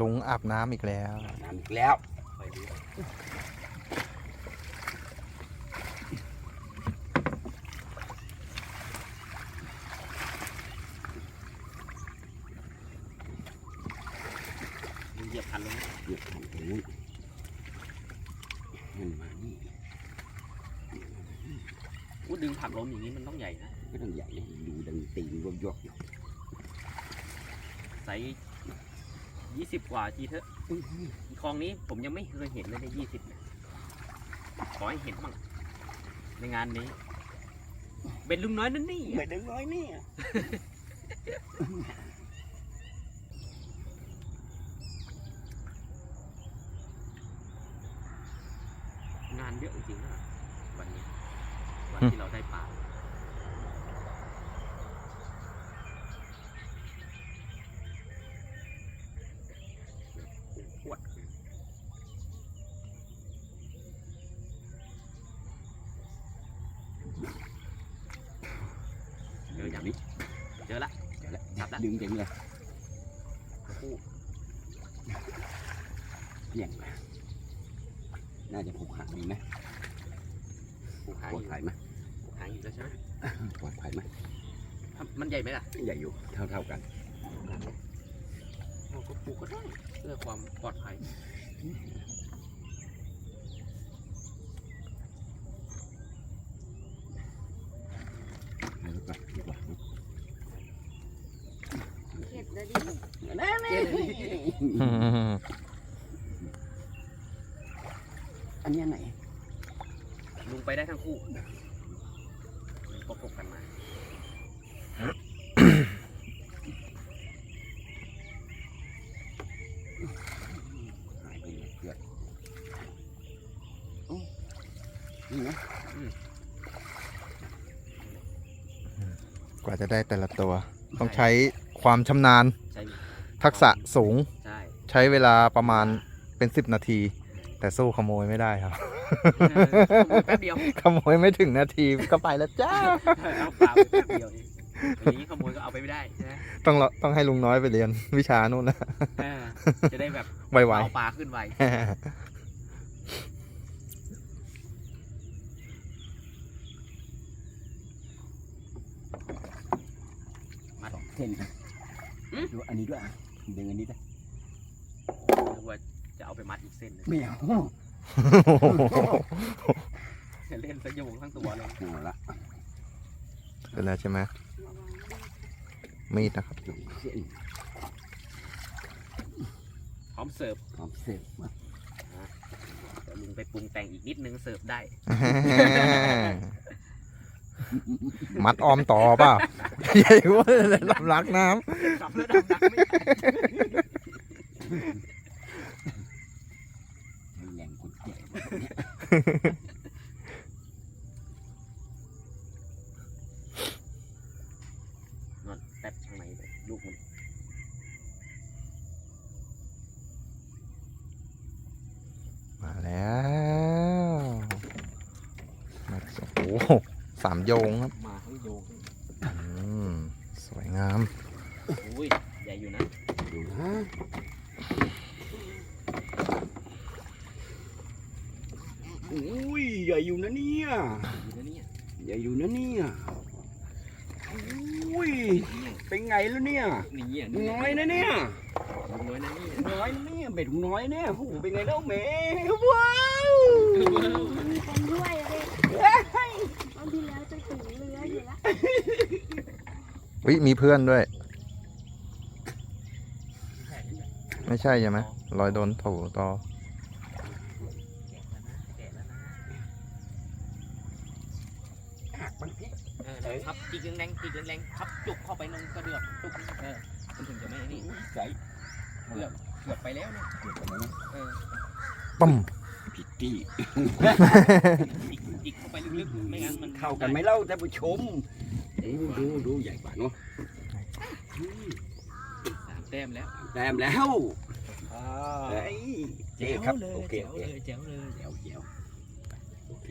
ลุงอาบน้ำอีกแล้ว น้ำอีกแล้วคอยดูมึงเหยียบคันลงเหยียบขันตรงนู้นมันมานี่อู้ดึงผักล้มอย่างนี้มันต้องใหญ่นะก็ต้องใหญ่นะดูดังตีนรวบยกอยู่ไซส์ ยี่สิบกว่าจีเถอะคลองนี้ผมยังไม่เคยเห็นเลยในยี่สิบเนี่ยขอให้เห็นบ้างในงานนี้ เป็นลุงน้อยนั่นนี่เหมือนดังน้อยเนี่ยงานเยอะจริงๆนะวันนี้วันอืมที่เราได้ปลา เจออย่างนี้เจอละเดี๋ยวละจับละดึงจังเลยคู่เพียงน่าจะผูกหางดีไหมผูกหางปลออดยู่ภัยไหมผูกหางอยู่แล้วใช่ไหมปลอดภัยไหมถ้ามันใหญ่ไหมล่ะ ใหญ่อยู่เท่าเท่าๆกันเราก็ปลูกก็ได้เพื่อความปลอดภัย เอาไว้ก่อนดีกว่า เข็ดเลยดิ นั่นนี่ อันนี้อันไหนลุงไปได้ทั้งคู่ประกบกันมาหายไปเลยเพื่อนโอ้นี่นะกว่าจะได้แต่ละตัว ต้องใช้ความชำนาญ ใช่ทักษะสูง ใช่ ใช้เวลาประมาณเป็นสิบนาที แต่สู้ขโมยไม่ได้ครับเออขโมยแป๊บเดียวขโมยไม่ถึงนาทีก็ไปแล้วจ้าเอาปลาไปแป๊บเดียวเองอย่างนี้ขโมยก็เอาไปไม่ได้ใช่ไหมต้องรอต้องให้ลุงน้อยไปเรียนวิชานู่นนะเออจะได้แบบไวเอาปลาขึ้นไวๆสองเส้นนะดูอันนี้ด้วยอะดึงอันนี้ด้วยนึกว่า จะเอาไปมัดอีกเส้นหนึงไม่เอาจะเล่นสยงทั้งตัวเลยเอาละเสร็จแล้วใช่ไหมระวังด้วยมีดนะครับสองเส้นพร้อมเสิร์ฟพร้อมเสร็จมาเดี๋ยวลุงไปปรุงแต่งอีกนิดนึงเสิร์ฟได้ มัดออมต่อเปล่าใหญ่กว่าลำลักน้กลับแล้วดังดังไม่ได้ ให้แรงคนแก่ นอนแป๊บข้างในเลยลูกมันำมาแล้ว มาโอ้โหสามโยงครับมาทั้งโยงอืมสวยงาม อุ้ยใหญ่อยู่นะ ดูนะอุ้ย ใหญ่อยู่นะเนี่ยอยู่นะเนี่ยใหญ่อยู่นะเนี่ยอุ้ยเป็นไงแล้วเนี่ยนี่อะน้อยนะเนี่ยลุงน้อยนะนี่น้อยนะเนี่ยเบ็ดของน้อยเนี่ยโอ้โหเป็นไงแล้วแหม่ว้าวมีคนด้วยอะดิตอนที่แล้วจะถึงเรืออยู่แล้ววิมีเพื่อนด้วย ไม่ใช่ใช่ไหมรอยโดนถูต่อ แกะแล้วนะ มันพลิก เออแล้วครับจิกแรงๆจิกแรงๆครับจุกเข้าไปลงกระเดือกจุกเออมันถึงจะไม่นี่ ใส่ เกือบเกือบไปแล้วเนี่ยเดี๋ยวก่อนนะเออปั๊มผิดที่จิกจิกเข้าไปลึกๆไม่งั้นมันเข้ากันไหมเล่าท่านผู้ชมดูดูดูใหญ่กว่าเนาะสามแต้มแล้วแต้มแล้วเฮ้ยเจ๊ครับเลยโอเคแจ๋โอวเคเลยแจ๋วเลยเดี๋ยวเดี๋ยวโอเค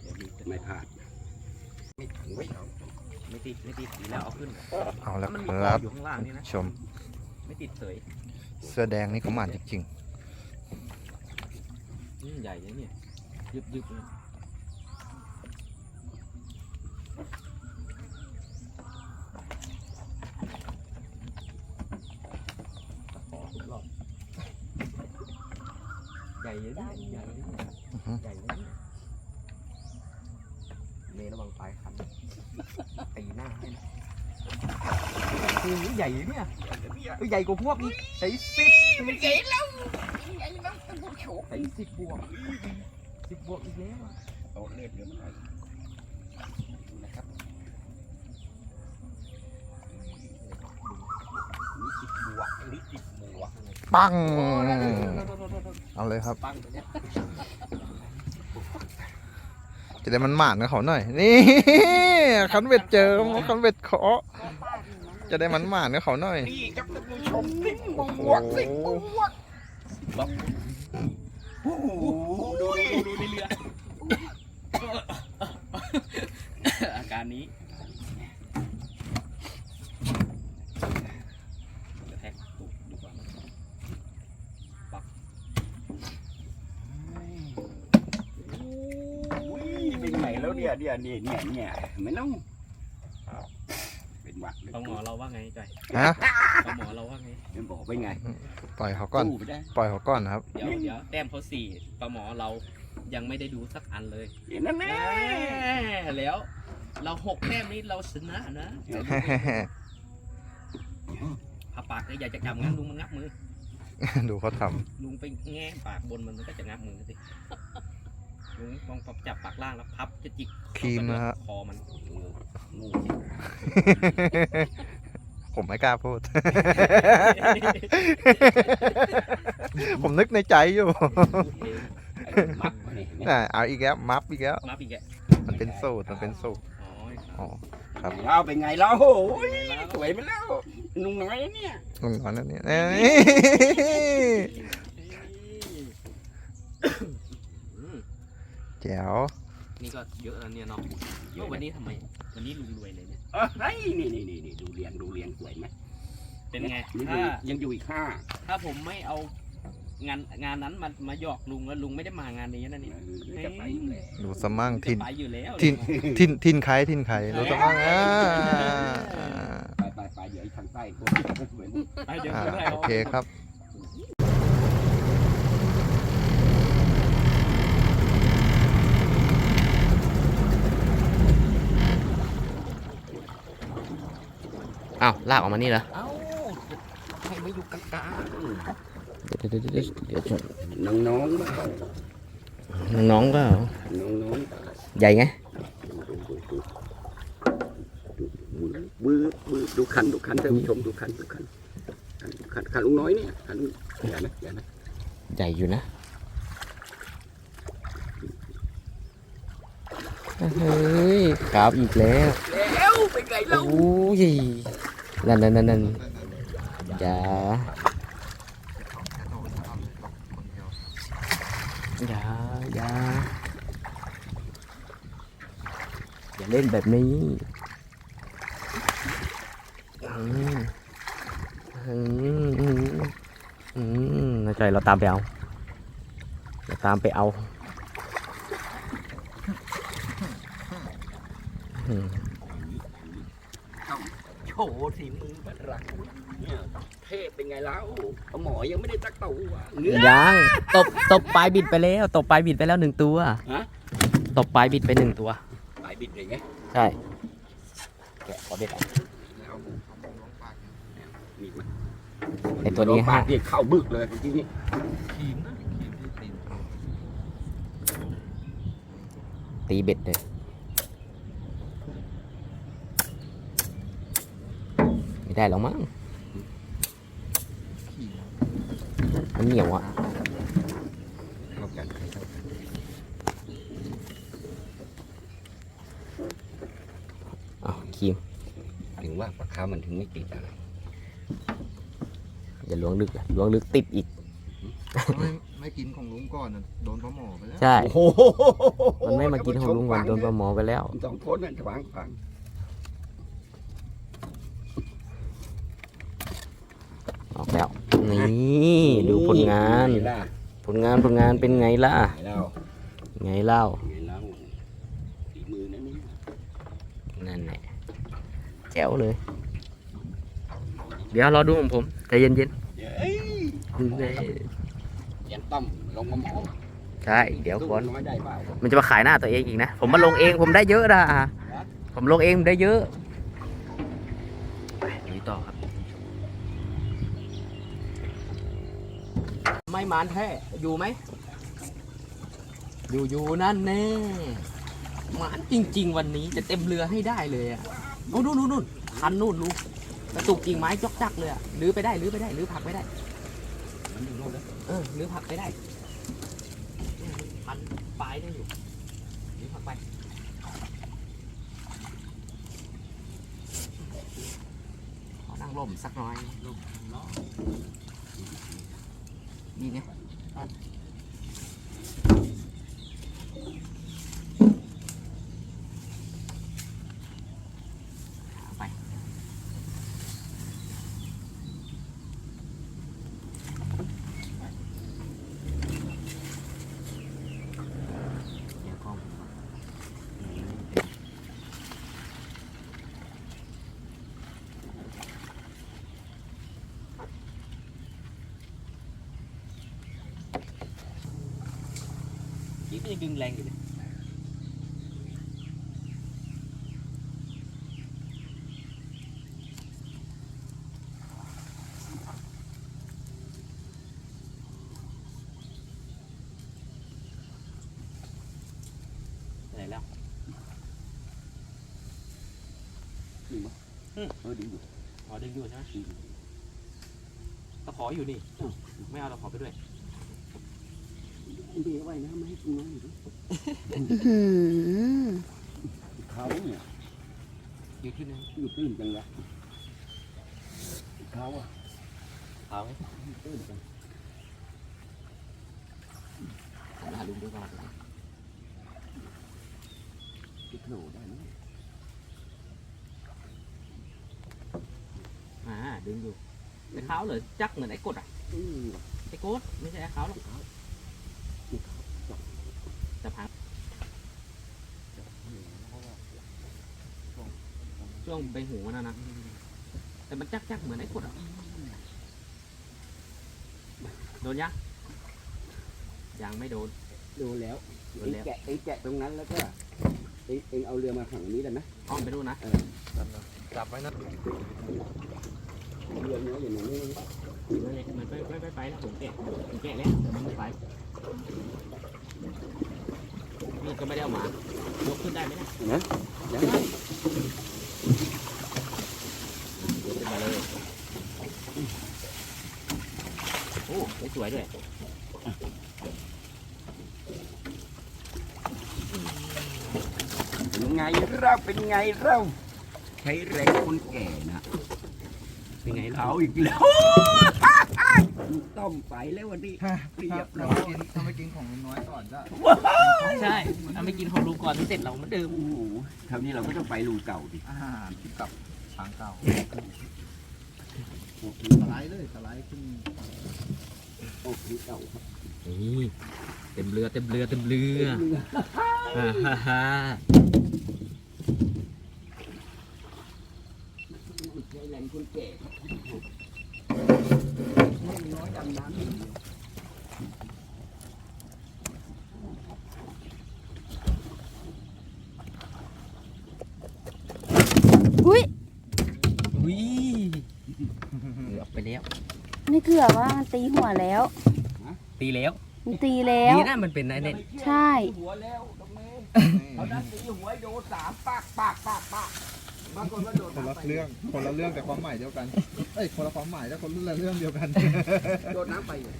เดี๋ยวมีไม่พลาดไม่ถึงไว้ยไม่ติดไม่ติดดีแล้วเอาขึ้นเอาแล้วมันคมีกรรัอบบอยู่ข้างล่างนี่นะชม ไม่ติดเสย เสื้อแดงนี่เขาหมานจริงนี่ใหญ่นะเนี่ยยึบยึบเลยขอทุกรอบใหญ่เลยเนี่ยใหญ่เลยเนี่ยอือฮึใหญ่เลยเนี่ยเมย์ระวังปลายคันตีหน้าให้นะโอ้ยใหญ่เลยเนี่ยเอ้ย ใหญ่กว่าพวกอีกใส่สิบมันใหญ่แล้วใหญ่แล้วต้องโฉบใส่สิบบวกสิบบวกอีกแล้วอะเอาเลือดเหลือมันหน่อยดูนะครับนี่สิบบวกนี่สิบบวกๆปัง เอาเลยครับ ปังตัวเนี้ยจะได้มันหมานกับเขาหน่อย นี่ คันเบ็ดเจอคันเบ็ดเคาะ จะได้มันหมานกับเขาหน่อยนี่ครับท่านผู้ชมสิบบวกสิบบวกโอ้โหดูดูดูดูในเรืออาการนี้กระแทกตุกดีกว่าอุ้ยเป็นไงแล้วเนี่ยเนี่ยเนี่ยเนี่ยเนี่ยไม่ต้อง หวัดเลยปลาหมอเราว่าไงจ่อยฮะปลาหมอเราว่าไงเป็นบอกเป็นไงปล่อยเขาก่อน สู้ไปได้ปล่อยเขาก่อนนะครับ เดี๋ยวเดี๋ยวแต้มเขาสี่ปลาหมอเรายังไม่ได้ดูสักอันเลยเห็นนั่นแน่แน่แล้ว เราหกแต้มนี้เราชนะนะถ้าปากเนี่ยอยากจะจับงั้นลุงมันงับมือ ดูเขาทลุงไปแง่ปากบนมันมันก็จะงับมือสิลุงลองจับปากล่างแล้วพับจะจิกครีมนะฮะคอมันงูำ ผมไม่กล้าพูด ผมนึกในใจอยู่ไอ้มัดมาเนี่ยน่ะเอาอีกแล้ว มัฟอีกแล้ว มาปีกแกะมันเป็นสูตร มันเป็นสูตร อ๋ออ๋อ ครับ เราเป็นไงเราโอ้ยสวยไปแล้วนุ่งน้อยนะเนี่ยลุงนอนนั่นนี่อืมแจ๋ว นี่ก็เยอะแล้วเนี่ยเนาะแล้ววันนี้ทำไม วันนี้ลุงรวยเลยเนี่ย เอ้ยนี่นี่นี่นี่ดูเรียงดูเรียงสวยไหมเป็นไง ยังอถ้ายู่ยังอยู่อีกห้าถ้าผมไม่เอางานงานนั้นมามาหยอกลุงแล้วลุงไม่ได้มางานนี้นั่นนี่ เออจะไปอยู่แล้วดูสมั่งจะทินไปอยู่แล้วทิน ทินทินใครทินใครดูสมั่งอ่าไปไปไปเดี๋ยวไอ้ทางใต้พวกเหมือนไปเดี๋ยวอ่าไปโอเคครับ อ้าวลากออกมานี่เหรอเอ้าให้มาอยู่กลางเดี๋ยวเดี๋ยวเดี๋ยวเดี๋ยวๆน้องๆมาน้องๆก็น้องใหญ่ไงๆดูดูดูดูบื้อบื้อดูคันดูคันท่านผู้ชมดูคันดูคันคันคันคันลุงน้อยเนี่ยคันอย่านะอย่านะใหญ่อยู่นะเฮ้ยครับอีกแล้ว แล้วเป็นไงเรา โอ้ย นั่นนั่นนั่นนั่นอย่าอย่าอย่าอย่าเล่ นแบบนี้อืมอืมอืมอืมน่าใจเราตามไปเอาเราตามไปเอาอืมโชว์สีมือบัดรักเนี่ยเทพเป็นไงแล้วหมอยังไม่ได้ตักเต่าอะเนื้อยังตบตบปลายบิดไปแล้วตบปลายบิดไปแล้วหนึ่งตัวฮะตบปลายบิดไปหนึ่งตัวหลายบิดเลยไงใช่แกะขอเด็ดเอาแล้วนี่มันไอตัวนี้ปาห้ากเรียกเข้าบึกเลยจริงๆนี่ตีเบ็ดเลย ไม่ได้หรอกมั้งมันเหนียวอะเข้ากันอ้าวครีมถึงว่าปลาคามันถึงไม่ติดอะไรอย่าล้วงลึกอะล้วงลึกติดอีก ไม่ไม่กินของลุงก่อนน่ะโดนปลาหมอไปแล้ว ใช่โอ้โหมันไม่มากินของลุงวันโดนปลาหมอไปแล้ว สองคนนั่นขวางขวาง ออกแล้ว นี่ดูผล งานไงล่ะผลงานผลงานเป็นไงล่ะ ไงเล่าไงเล่า ไงเล่าฝีมือนั่นนี่นั่นแหละแจ๋วเลย เดี๋ยวรอดูของผมใจเย็นเย้ยๆนี่ยันต้อมลงมาหมอใช่ เดี๋ยวก่อน น้อยได้เปล่ามันจะมาขายหน้าตัวเองอีกนะ ผมมาลงเองผมได้เยอะนะผมลงเองได้เยอะไปลุยต่อครับ ไมานแท้อยู่ไหม อยู่อยู่นั่นแน่หมานจริง ๆ วันนี้จะเต็มเรือให้ได้เลยอะโอ้นู่นนู่นนู่นคันนู่นลูกกระตุกกิ่งไม้จอกจักเลยอะลื้อไปได้ลื้อไปได้ลื้อผักไปได้เออลื้อผักไปได้พันปลายได้อยู่ลื้อผักไปขอนั่งร่มสักน่อยร่มเนาะ นี่ไงเอาไปเดี๋ยวกล้อง ยิ่งยังดึงแรงอยู่เลยอะไรแล้วดึงมั้ยเออดึงอยู่อ๋อดึงอยู่ใช่ไหมตะขออยู่นี่ ไม่เอาตะขอไปด้วย เบี้ยไว้นะไม่ให้กินน้อยอยู่ดิเขาเนี่ยอยู่ที่นึงอยู่ตื้นจังละเขาอะเอาไหมตื้นจังหาลุงด้วยก่อนติดโหนได้ไหมอ่าดึงอยู่ไอ้ขาวเหรอจักเหมือนไอ้กดอะอืมไอ้กดไม่ใช่ไอ้ขาวหรอก แต่พังช่วงใบหูมันนะนะแต่มันจักจักเหมือนไอ้กดอะโดนยังยังไม่โดนดูแล้วโดเอนงแล้วแกะเองแกะตรงนั้นแล้วก็เองเองเอาเรือมาฝั่งนี้ได้ไหมอ้อมไปดูนนะจับไว้นะเรือน้อยอย่างนี้มันไปไปไปไปแล้วผมแกะผมแกะแล้วแต่มันไม่ไป นี่ก็ไม่ได้เอามายกขึ้นได้ไหมเนะนะยังไงยกขึ้นมาเลยโอ้ได้สวยด้วยเป็นไงเราเป็นไงเราใช้แรงคนแก่นะเป็นไงเราเอาอีกแล้ว ต้มไปแล้ววันนี้เรียบร้อยถ้าไม่กินของน้อยก่อนจะใช่ถ้าไม่กินของลุงก่อนเสร็จเราเหมือนเดิมโอ้โหคราวนี้เราก็ต้องไปรูเก่าดิอาหารที่กับช้างเก่าโอ้โหสไลด์เลยสไลด์ขึ้นโอ้โหเก่าครับนี่เต็มเรือเต็มเรือเต็มเรือฮ่าฮ่าฮ่าใช้แรงคนแก่ครับน้ อยดำน้ำอุ้ยอุ้ยเกือบไปแล้วไม่เกือบว่ามันตีหัวแล้ว ตีแล้วมันตีแล้วดีนะมันเป็นไอ้เนี่ยใช่ หัวแล้วตรงนี้เขาดันตีหัวโดนสามปากปากปากปาก บางคนก็โดนคนละเรื่องคนละเรื่องแต่ความหมายเดียวกันเอ้ยคนละความหมายแต่คนละเรื่องเดียวกัน โดนน้ำไปอยู่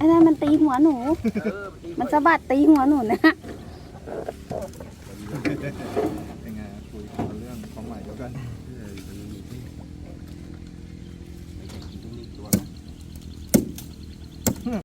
อันนั้นมันตีหัวหนู เออตีมันสะบัดตีหัวหนูนะเป็นไงคุยคนละเรื่องความหมายเดียวกัน